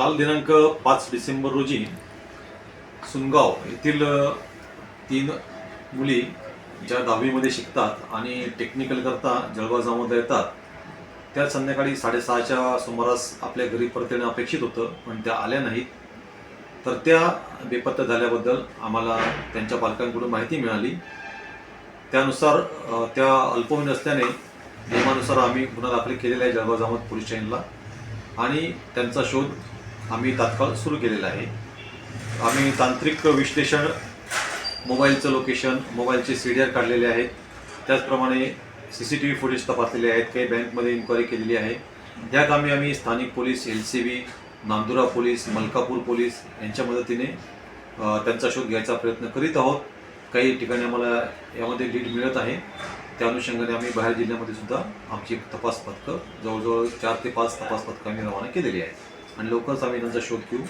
काल दिनांक पाच डिसेंबर रोजी सुनगाव येथील तीन मुली ज्या दहावीमध्ये शिकतात आणि टेक्निकलकरता जळगाव जामोदा येतात त्या संध्याकाळी साडेसहाच्या सुमारास आपल्या घरी परत येणं अपेक्षित होतं पण त्या आल्या नाहीत. तर त्या बेपत्ता झाल्याबद्दल आम्हाला त्यांच्या पालकांकडून माहिती मिळाली. त्यानुसार त्या अल्पवयीन असल्याने नियमानुसार आम्ही गुन्हा दाखल केलेला आहे जळगाव जामोद पोलीस स्टेशनला आणि त्यांचा शोध आम्ही तात्काळ सुरू केलेला आहे. आम्ही तांत्रिक विश्लेषण मोबाईलचं लोकेशन मोबाईलचे सी डी आर काढलेले आहेत. त्याचप्रमाणे C C T V footage तपासलेले आहेत. काही बँकमध्ये इन्क्वायरी केलेली आहे. या कामी आम्ही स्थानिक police L C B Nandura police Malkapur police यांच्या मदतीने त्यांचा शोध घ्यायचा प्रयत्न करीत आहोत. काही ठिकाणी आम्हाला यामध्ये लीड मिळत आहे. त्या अनुषंगाने आम्ही बाहेर जिल्ह्यामध्ये सुद्धा आमची तपास पथकं जवळजवळ चार ते पाच तपास पथकं आम्ही रवाना केलेली आहेत. आणि लवकरच आम्ही त्यांचा शोध घेऊ.